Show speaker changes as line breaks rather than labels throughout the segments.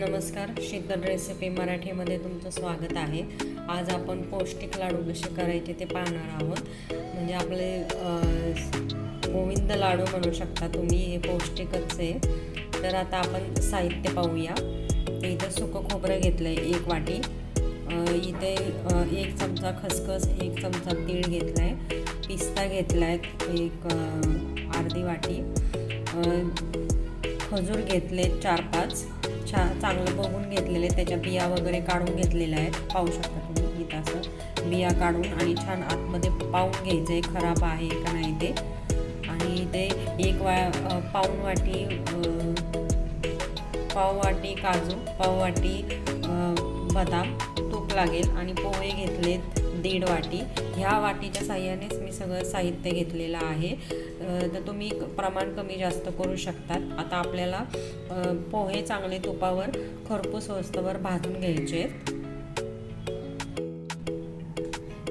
नमस्कार शीतल रेसिपी मराठीमध्ये तुमचं स्वागत आहे. आज आपण पौष्टिक लाडू कसे करायचे ते पाहणार आहोत. म्हणजे आपले गोविंद लाडू म्हणू शकता तुम्ही हे पौष्टिकच आहे. तर आता आपण साहित्य पाहूया. इथं सुकं खोबरं घेतलं आहे एक वाटी. इथे एक चमचा खसखस एक चमचा तीळ घेतला आहे पिस्ता घेतला आहे एक अर्धी वाटी. खजूर घेतले चार पाच छा चांगलं बघून घेतलेले त्याच्या बिया वगैरे काढून घेतलेल्या आहेत. पाहू शकता तुम्ही इथं असं बिया काढून आणि छान आतमध्ये पाहून घ्यायचं आहे खराब आहे का नाही ते. आणि ते एक वा पाऊण वाटी पाववाटी काजू पाव वाटी बदाम तूप लागेल आणि पोहे घेतलेत. दीड वाटी. ह्या वाटीच्या साह्यानेच मी सगळं साहित्य घेतलेलं आहे. तर तुम्ही प्रमाण कमी जास्त करू शकतात. आता आपल्याला पोहे चांगले तुपावर खरपूस वस्तूवर भाजून घ्यायचे.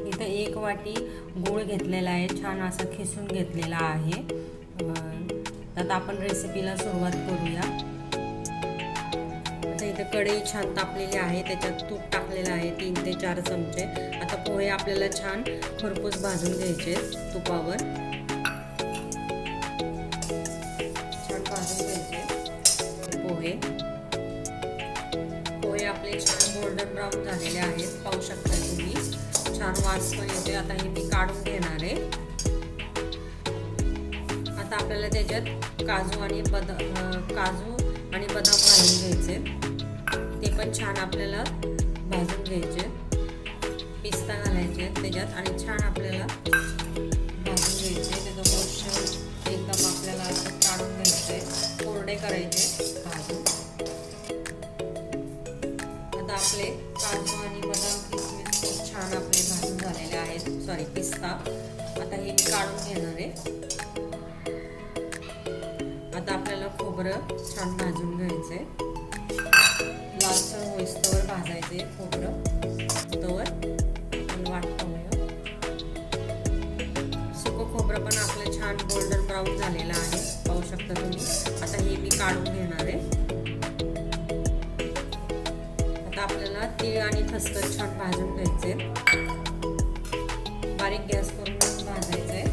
इथं एक वाटी गूळ घेतलेला आहे. छान असा खिसून घेतलेला आहे. तर आपण रेसिपीला सुरुवात करूया. कढई छान तापलेली आहे त्याच्यात तूप टाकलेलं आहे तीन ते चार चमचे. आता पोहे आपल्याला छान खरपूस भाजून घ्यायचे तुपावर. छान भाजून घ्यायचे पोहे. पोहे आपले छान गोल्डन ब्राऊन झालेले आहेत पाहू शकता तुम्ही. छान वास पण येते आता हे मी काढून घेणार आहे. आता आपल्याला त्याच्यात काजू आणि बदा काजू आणि बदाम घालून घ्यायचे ते पण छान आपल्याला भाजून घ्यायचे. पिस्ता घालायचे त्याच्यात आणि छान आपल्याला भाजून घ्यायचे. त्याचं मोशन एकदम आपल्याला काढून घ्यायचे. कोरडे करायचे भाजून. आता आपले काजू आणि बदाम किसमिस खूप छान आपले भाजून झालेले आहेत. सॉरी पिस्ता. आता हे मी काढून घेणार आहे. आता आपल्याला खोबरं छान भाजून घ्यायचं आहे भाजायचे खोबरं. तवर आपण सुकं खोबरं पण आपलं छान गोल्डन ब्राऊन झालेलं आहे. पाहू शकता तुम्ही. आता हे मी काढून घेणार आहे. आता आपल्याला तीळ आणि खसखस छान भाजून घ्यायचे बारीक गॅस करून भाजायचं आहे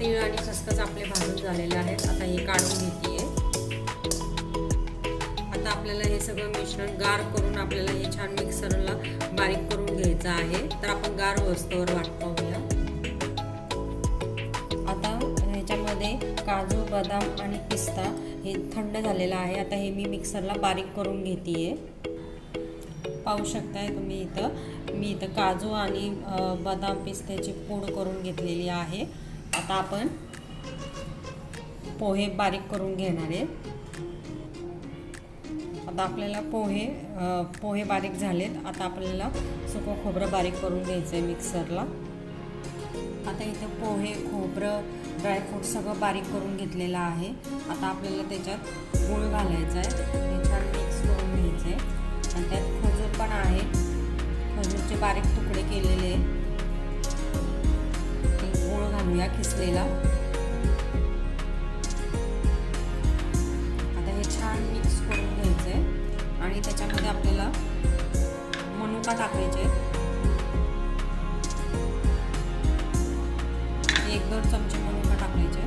तीळ आणि खसखस आपले भाजून झालेले आहेत. आता हे काढून घेते आपल्याला हे सगळं मिश्रण गार करून आपल्याला हे छान मिक्सरला बारीक करून घ्यायचं आहे. तर आपण गार वस्तूवर वाट पाहूया. आता ह्याच्यामध्ये काजू बदाम आणि पिस्ता हे थंड झालेलं आहे. आता हे मी मिक्सरला बारीक करून घेते पाहू शकताय तुम्ही इथं. मी इथं काजू आणि बदाम पिस्त्याची पूड करून घेतलेली आहे. आता आपण पोहे बारीक करून घेणार आहे. आता आपल्याला पोहे पोहे बारीक झालेत. आता आपल्याला सुकं खोबरं बारीक करून घ्यायचं आहे मिक्सरला. आता इथं पोहे खोबरं ड्रायफ्रूट सगळं बारीक करून घेतलेलं आहे. आता आपल्याला त्याच्यात गूळ घालायचा आहे हे छान मिक्स करून घ्यायचं आहे आणि त्यात खजूर पण आहे. खजूरचे बारीक तुकडे केलेले ते गूळ घालूया किसलेला आणि त्याच्यामध्ये आपल्याला मनुका टाकायचे. एक दोन चमचे मनुका टाकायचे.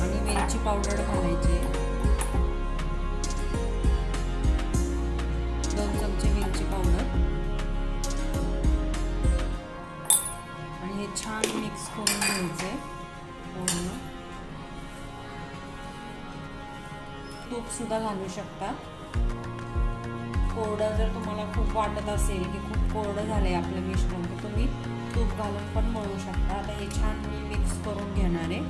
आणि वेलची पावडर घालायची. दोन चमचे वेलची पावडर आणि हे छान मिक्स करून घ्यायचे तूपसुद्धा तूप सुद्धा घालू शकता. कोरडं जर तुम्हाला खूप वाटत असेल की खूप कोरडं झालं आहे आपलं मिश्रण तर तुम्ही तूप घालून पण मळू शकता. आता हे छान मी मिक्स करून घेणार आहे.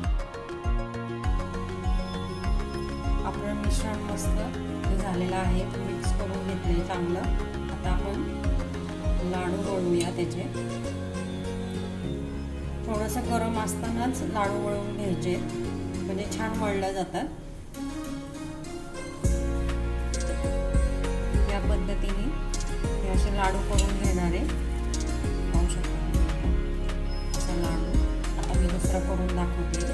आपलं मिश्रण मस्त झालेलं आहे. मिक्स करून घेतले चांगलं. आता आपण लाडू वळूया त्याचे. थोडंसं गरम असतानाच लाडू वळवून घ्यायचे. म्हणजे छान वळलं जातात. असे लाडू करून घेणार आहे. पाहू असा लाडू आता मी दुसरा करून दाखवते.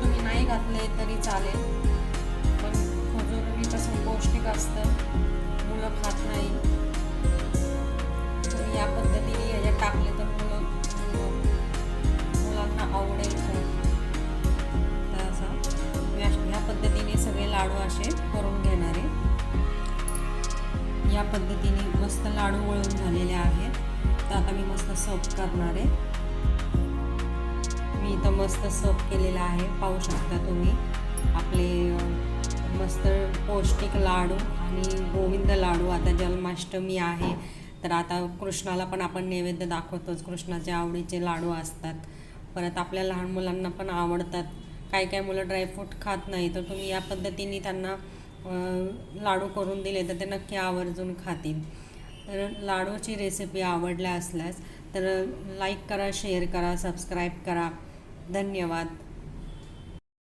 तुम्ही नाही घातले तरी चालेल पण खजूर मी कसं पौष्टिक असतं. मुलं खात नाही. मस्त लाडू वळून झालेले आहेत. तर आता मी मस्त सर्व करणार आहे. मी इथं मस्त सर्व केलेलं आहे. पाहू शकता तुम्ही. आपले मस्त पौष्टिक लाडू आणि गोविंद लाडू. आता जन्माष्टमी आहे. तर आता कृष्णाला पण आपण नैवेद्य दाखवतोच. कृष्णाचे आवडीचे लाडू असतात. परत आपल्या लहान मुलांना पण आवडतात. काही काही मुलं ड्रायफ्रूट खात नाही. तर तुम्ही या पद्धतीने त्यांना लाडू करून दिले तर ते नक्की आवर्जून खातील. तर लाडूची रेसिपी आवडल्या असल्यास तर लाईक करा शेअर करा सबस्क्राईब करा. धन्यवाद.